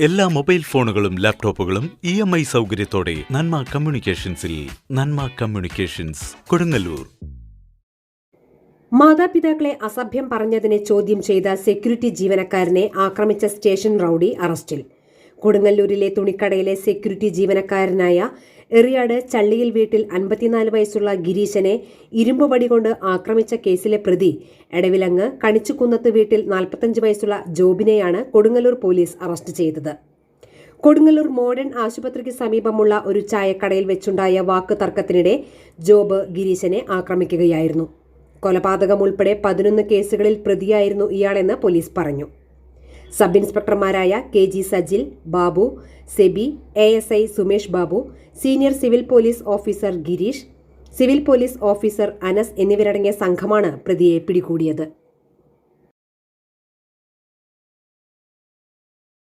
എല്ലാ മൊബൈൽ ഫോണുകളും ലാപ്ടോപ്പുകളും ഇ എം ഐ സൗകര്യത്തോടെ നന്മ കമ്മ്യൂണിക്കേഷൻസിൽ നന്മ കമ്മ്യൂണിക്കേഷൻസ് കൊടുങ്ങല്ലൂർ. മാതാപിതാക്കളെ അസഭ്യം പറഞ്ഞതിനെ ചോദ്യം ചെയ്ത സെക്യൂരിറ്റി ജീവനക്കാരനെ ആക്രമിച്ച സ്റ്റേഷൻ റൌഡി അറസ്റ്റിൽ. കൊടുങ്ങല്ലൂരിലെ തുണിക്കടയിലെ സെക്യൂരിറ്റി ജീവനക്കാരനായ എറിയാട് ചള്ളിയിൽ വീട്ടിൽ അൻപത്തിനാല് വയസ്സുള്ള ഗിരീശനെ ഇരുമ്പുപടി കൊണ്ട് ആക്രമിച്ച കേസിലെ പ്രതി. എടവിലങ്ങ് കണിച്ചുകുന്നത്ത് വീട്ടിൽ നാൽപ്പത്തഞ്ച് വയസ്സുള്ള ജോബിനെയാണ് കൊടുങ്ങല്ലൂർ പോലീസ് അറസ്റ്റ് ചെയ്തത്. കൊടുങ്ങല്ലൂർ മോഡേൺ ആശുപത്രിക്ക് സമീപമുള്ള ഒരു ചായക്കടയിൽ വെച്ചുണ്ടായ വാക്ക് തർക്കത്തിനിടെ ജോബ് ഗിരീശനെ ആക്രമിക്കുകയായിരുന്നു. കൊലപാതകം ഉൾപ്പെടെ പതിനൊന്ന് കേസുകളിൽ പ്രതിയായിരുന്നു ഇയാളെന്ന് പോലീസ് പറഞ്ഞു. Sub ഇൻസ്പെക്ടർമാരായ K G Sajil Babu Sebi A S I Sumesh Babu senior civil police officer Girish civil police officer Anas എന്നിവരടങ്ങിയ സംഘമാണ് പ്രതിയെ പിടികൂടിയത്.